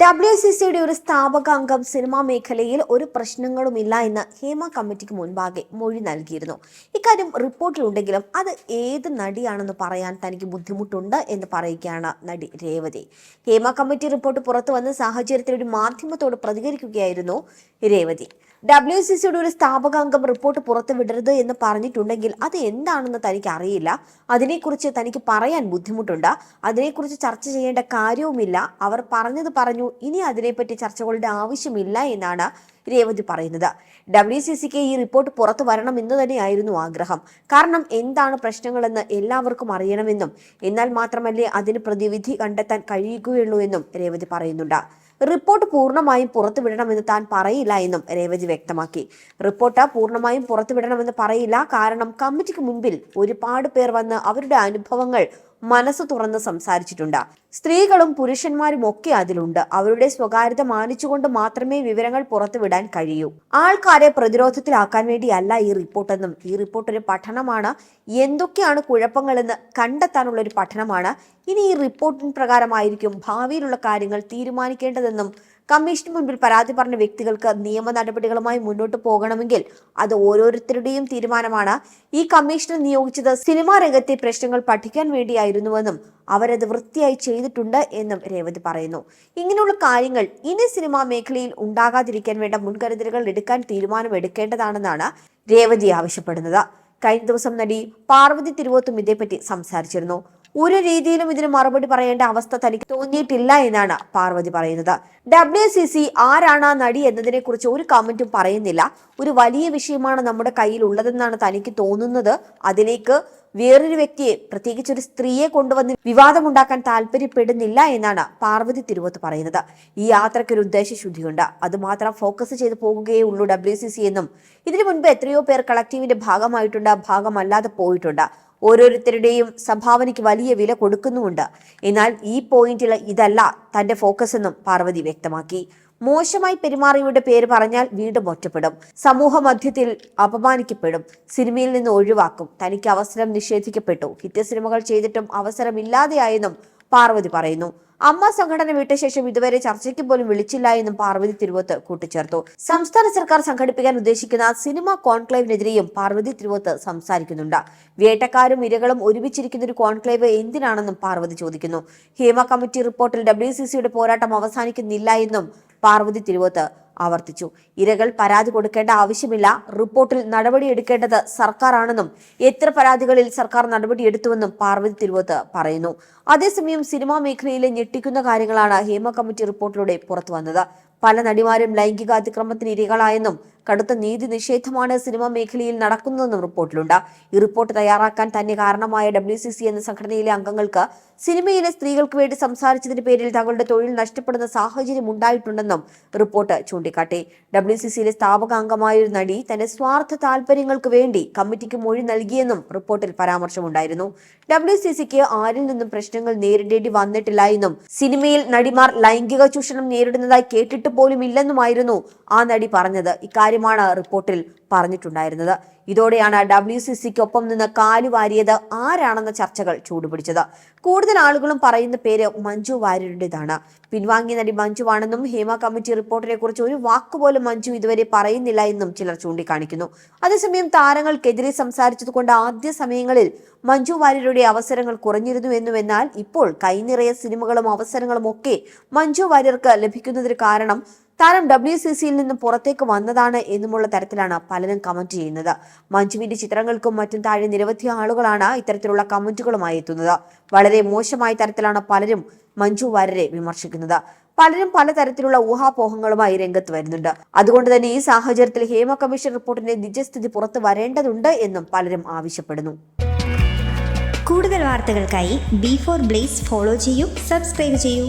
W C സിയുടെ ഒരു സ്ഥാപക അംഗം സിനിമാ മേഖലയിൽ ഒരു പ്രശ്നങ്ങളുമില്ല എന്ന് ഹേമ കമ്മിറ്റിക്ക് മുൻപാകെ മൊഴി നൽകിയിരുന്നു. ഇക്കാര്യം റിപ്പോർട്ടിലുണ്ടെങ്കിലും അത് ഏത് നടിയാണെന്ന് പറയാൻ തനിക്ക് ബുദ്ധിമുട്ടുണ്ട് എന്ന് പറയുകയാണ് നടി രേവതി. ഹേമ കമ്മിറ്റി റിപ്പോർട്ട് പുറത്തു വന്ന സാഹചര്യത്തിൽ ഒരു മാധ്യമത്തോട് പ്രതികരിക്കുകയായിരുന്നു രേവതി. ഡബ്ല്യു സി സിയുടെ ഒരു സ്ഥാപകാംഗം റിപ്പോർട്ട് പുറത്തുവിടരുത് എന്ന് പറഞ്ഞിട്ടുണ്ടെങ്കിൽ അത് എന്താണെന്ന് തനിക്ക് അറിയില്ല. അതിനെക്കുറിച്ച് തനിക്ക് പറയാൻ ബുദ്ധിമുട്ടുണ്ട്. അതിനെക്കുറിച്ച് ചർച്ച ചെയ്യേണ്ട കാര്യവുമില്ല. അവർ പറഞ്ഞത് പറഞ്ഞു. ഇനി അതിനെപ്പറ്റി ചർച്ചകളുടെ ആവശ്യമില്ല എന്നാണ് രേവതി പറയുന്നത്. ഡബ്ല്യു സി സിക്ക് ഈ റിപ്പോർട്ട് പുറത്തു വരണം എന്ന് തന്നെയായിരുന്നു ആഗ്രഹം. കാരണം എന്താണ് പ്രശ്നങ്ങളെന്ന് എല്ലാവർക്കും അറിയണമെന്നും എന്നാൽ മാത്രമല്ലേ അതിന് പ്രതിവിധി കണ്ടെത്താൻ കഴിയുകയുള്ളൂ എന്നും രേവതി പറയുന്നുണ്ട്. റിപ്പോർട്ട് പൂർണമായും പുറത്തുവിടണമെന്ന് താൻ പറയില്ല എന്നും രേവതി വ്യക്തമാക്കി. റിപ്പോർട്ട് പൂർണമായും പുറത്തുവിടണമെന്ന് പറയില്ല. കാരണം കമ്മിറ്റിക്ക് മുൻപിൽ ഒരുപാട് പേർ വന്ന് അവരുടെ അനുഭവങ്ങൾ മനസ്സ് തുറന്ന് സംസാരിച്ചിട്ടുണ്ട്. സ്ത്രീകളും പുരുഷന്മാരും ഒക്കെ അതിലുണ്ട്. അവരുടെ സ്വകാര്യത മാനിച്ചുകൊണ്ട് മാത്രമേ വിവരങ്ങൾ പുറത്തുവിടാൻ കഴിയൂ. ആൾക്കാരെ പ്രതിരോധത്തിലാക്കാൻ വേണ്ടിയല്ല ഈ റിപ്പോർട്ടെന്നും ഈ റിപ്പോർട്ട് ഒരു പഠനമാണ്. എന്തൊക്കെയാണ് കുഴപ്പങ്ങളെന്ന് കണ്ടെത്താനുള്ള ഒരു പഠനമാണ്. ഇനി ഈ റിപ്പോർട്ടിന് പ്രകാരമായിരിക്കും ഭാവിയിലുള്ള കാര്യങ്ങൾ തീരുമാനിക്കേണ്ടതെന്നും കമ്മീഷന് മുൻപിൽ പരാതി പറഞ്ഞ വ്യക്തികൾക്ക് നിയമ നടപടികളുമായി മുന്നോട്ട് പോകണമെങ്കിൽ അത് ഓരോരുത്തരുടെയും തീരുമാനമാണ്. ഈ കമ്മീഷനെ നിയോഗിച്ചത് സിനിമാ രംഗത്തെ പ്രശ്നങ്ങൾ പഠിക്കാൻ വേണ്ടിയായിരുന്നുവെന്നും അവരത് വൃത്തിയായി ചെയ്തിട്ടുണ്ട് എന്നും രേവതി പറയുന്നു. ഇങ്ങനെയുള്ള കാര്യങ്ങൾ ഇനി സിനിമാ മേഖലയിൽ ഉണ്ടാകാതിരിക്കാൻ വേണ്ട മുൻകരുതലുകൾ എടുക്കാൻ തീരുമാനമെടുക്കേണ്ടതാണെന്നാണ് രേവതി ആവശ്യപ്പെടുന്നത്. കഴിഞ്ഞ ദിവസം നടി പാർവതി തിരുവോത്തും ഇതേപ്പറ്റി സംസാരിച്ചിരുന്നു. ഒരു രീതിയിലും ഇതിന് മറുപടി പറയേണ്ട അവസ്ഥ തനിക്ക് തോന്നിയിട്ടില്ല എന്നാണ് പാർവതി പറയുന്നത്. ഡബ്ല്യു സി സി ആരാണ് ആ നടി എന്നതിനെ കുറിച്ച് ഒരു കമന്റും പറയുന്നില്ല. ഒരു വലിയ വിഷയമാണ് നമ്മുടെ കയ്യിൽ ഉള്ളതെന്നാണ് തനിക്ക് തോന്നുന്നത്. അതിലേക്ക് വേറൊരു വ്യക്തിയെ പ്രത്യേകിച്ച് ഒരു സ്ത്രീയെ കൊണ്ടുവന്ന് വിവാദമുണ്ടാക്കാൻ താല്പര്യപ്പെടുന്നില്ല എന്നാണ് പാർവതി തിരുവത്ത് പറയുന്നത്. ഈ യാത്രയ്ക്ക് ഒരു ഉദ്ദേശശുദ്ധിയുണ്ട്. അത് മാത്രം ഫോക്കസ് ചെയ്ത് പോകുകയേ ഉള്ളൂ ഡബ്ല്യു സി സി എന്നും. ഇതിനു മുൻപ് എത്രയോ പേർ കളക്ടീവിന്റെ ഭാഗമായിട്ടുണ്ട് ഭാഗമല്ലാതെ പോയിട്ടുണ്ട്. ഓരോരുത്തരുടെയും സംഭാവനയ്ക്ക് വലിയ വില കൊടുക്കുന്നുമുണ്ട്. എന്നാൽ ഈ പോയിന്റിൽ ഇതല്ല തന്റെ ഫോക്കസ് എന്നും പാർവതി വ്യക്തമാക്കി. മോശമായി പെരുമാറിയവരുടെ പേര് പറഞ്ഞാൽ വീണ്ടും ഒറ്റപ്പെടും. സമൂഹ മധ്യത്തിൽ അപമാനിക്കപ്പെടും. സിനിമയിൽ നിന്ന് ഒഴിവാക്കും. തനിക്ക് അവസരം നിഷേധിക്കപ്പെട്ടു. ഹിറ്റ് സിനിമകൾ ചെയ്തിട്ടും അവസരമില്ലാതെയായെന്നും പാർവതി പറയുന്നു. അമ്മ സംഘടന വിട്ട ശേഷം ഇതുവരെ ചർച്ചയ്ക്ക് പോലും വിളിച്ചില്ല എന്നും പാർവതി തിരുവത്ത് കൂട്ടിച്ചേർത്തു. സംസ്ഥാന സർക്കാർ സംഘടിപ്പിക്കാൻ ഉദ്ദേശിക്കുന്ന സിനിമ കോൺക്ലേവിനെതിരെയും പാർവതി തിരുവത്ത് സംസാരിക്കുന്നുണ്ട്. വേട്ടക്കാരും ഇരകളും ഒരുമിച്ചിരിക്കുന്ന ഒരു കോൺക്ലേവ് എന്തിനാണെന്നും പാർവതി ചോദിക്കുന്നു. ഹേമ കമ്മിറ്റി റിപ്പോർട്ടിൽ ഡബ്ല്യു സി സിയുടെ പോരാട്ടം അവസാനിക്കുന്നില്ല എന്നും പാർവതി തിരുവത്ത് ആവർത്തിച്ചു. ഇരകൾ പരാതി കൊടുക്കേണ്ട ആവശ്യമില്ല റിപ്പോർട്ടിൽ നടപടിയെടുക്കേണ്ടത് സർക്കാരാണെന്നും എത്ര പരാതികളിൽ സർക്കാർ നടപടിയെടുത്തുവെന്നും പാർവതി തിരുവത്ത് പറയുന്നു. അതേസമയം സിനിമാ മേഖലയിലെ ഞെട്ടിക്കുന്ന കാര്യങ്ങളാണ് ഹേമ കമ്മിറ്റി റിപ്പോർട്ടിലൂടെ പുറത്തുവന്നത്. പല നടിമാരും ലൈംഗിക അതിക്രമത്തിന് ഇരകളായെന്നും കടുത്ത നീതി നിഷേധമാണ് സിനിമാ മേഖലയിൽ നടക്കുന്നതെന്നും റിപ്പോർട്ടിലുണ്ട്. ഈ റിപ്പോർട്ട് തയ്യാറാക്കാൻ തന്നെ കാരണമായ ഡബ്ല്യു സി സി എന്ന സംഘടനയിലെ അംഗങ്ങൾക്ക് സിനിമയിലെ സ്ത്രീകൾക്ക് വേണ്ടി സംസാരിച്ചതിന്റെ പേരിൽ തങ്ങളുടെ തൊഴിൽ നഷ്ടപ്പെടുന്ന സാഹചര്യം ഉണ്ടായിട്ടുണ്ടെന്നും റിപ്പോർട്ട് ചൂണ്ടിക്കാട്ടി. ഡബ്ല്യു സി സിയിലെ സ്ഥാപക അംഗമായ ഒരു നടി തന്റെ സ്വാർത്ഥ താല്പര്യങ്ങൾക്ക് വേണ്ടി കമ്മിറ്റിക്ക് മൊഴി നൽകിയെന്നും റിപ്പോർട്ടിൽ പരാമർശമുണ്ടായിരുന്നു. ഡബ്ല്യു സി സിക്ക് ആരിൽ നിന്നും പ്രശ്നങ്ങൾ നേരിടേണ്ടി വന്നിട്ടില്ല എന്നും സിനിമയിൽ നടിമാർ ലൈംഗിക ചൂഷണം നേരിടുന്നതായി കേട്ടിട്ട് പോലും ഇല്ലെന്നുമായിരുന്നു ആ നടി പറഞ്ഞത്. ഇക്കാര്യമാണ് റിപ്പോർട്ടിൽ പറഞ്ഞിട്ടുണ്ടായിരുന്നത്. ഇതോടെയാണ് ഡബ്ല്യു സി സിക്കൊപ്പം നിന്ന് കാലുവാരിയത് ആരാണെന്ന ചർച്ചകൾ ചൂടുപിടിച്ചത്. കൂടുതൽ ആളുകളും പറയുന്ന പേര് മഞ്ജു വാര്യരുടേതാണ്. പിൻവാങ്ങിയ നടി മഞ്ജുവാണെന്നും ഹേമ കമ്മിറ്റി റിപ്പോർട്ടിനെ കുറിച്ച് ഒരു വാക്കുപോലും മഞ്ജു ഇതുവരെ പറയുന്നില്ല എന്നും ചിലർ ചൂണ്ടിക്കാണിക്കുന്നു. അതേസമയം താരങ്ങൾക്കെതിരെ സംസാരിച്ചതുകൊണ്ട് ആദ്യ സമയങ്ങളിൽ മഞ്ജു വാര്യരുടെ അവസരങ്ങൾ കുറഞ്ഞിരുന്നു എന്നുവെന്നാൽ ഇപ്പോൾ കൈനിറയ സിനിമകളും അവസരങ്ങളും ഒക്കെ മഞ്ജു വാര്യർക്ക് ലഭിക്കുന്നതിന് കാരണം താരം ഡബ്ല്യു സി സിയിൽ നിന്ന് പുറത്തേക്ക് വന്നതാണ് എന്നുമുള്ള തരത്തിലാണ് പലരും കമന്റ് ചെയ്യുന്നത്. മഞ്ജുവിന്റെ ചിത്രങ്ങൾക്കും മറ്റും താഴെ നിരവധി ആളുകളാണ് ഇത്തരത്തിലുള്ള കമന്റുകളുമായി എത്തുന്നത്. വളരെ മോശമായ തരത്തിലാണ് പലരും മഞ്ജു വാര്യരെ വിമർശിക്കുന്നത്. പലരും പലതരത്തിലുള്ള ഊഹാപോഹങ്ങളുമായി രംഗത്ത് വരുന്നുണ്ട്. അതുകൊണ്ട് തന്നെ ഈ സാഹചര്യത്തിൽ ഹേമ കമ്മീഷൻ റിപ്പോർട്ടിന്റെ നിജസ്ഥിതി പുറത്തു വരേണ്ടതുണ്ട് എന്നും പലരും ആവശ്യപ്പെടുന്നു. കൂടുതൽ വാർത്തകൾക്കായി ബി ഫോർ ബ്ലേസ് ഫോളോ ചെയ്യൂ സബ്സ്ക്രൈബ് ചെയ്യൂ.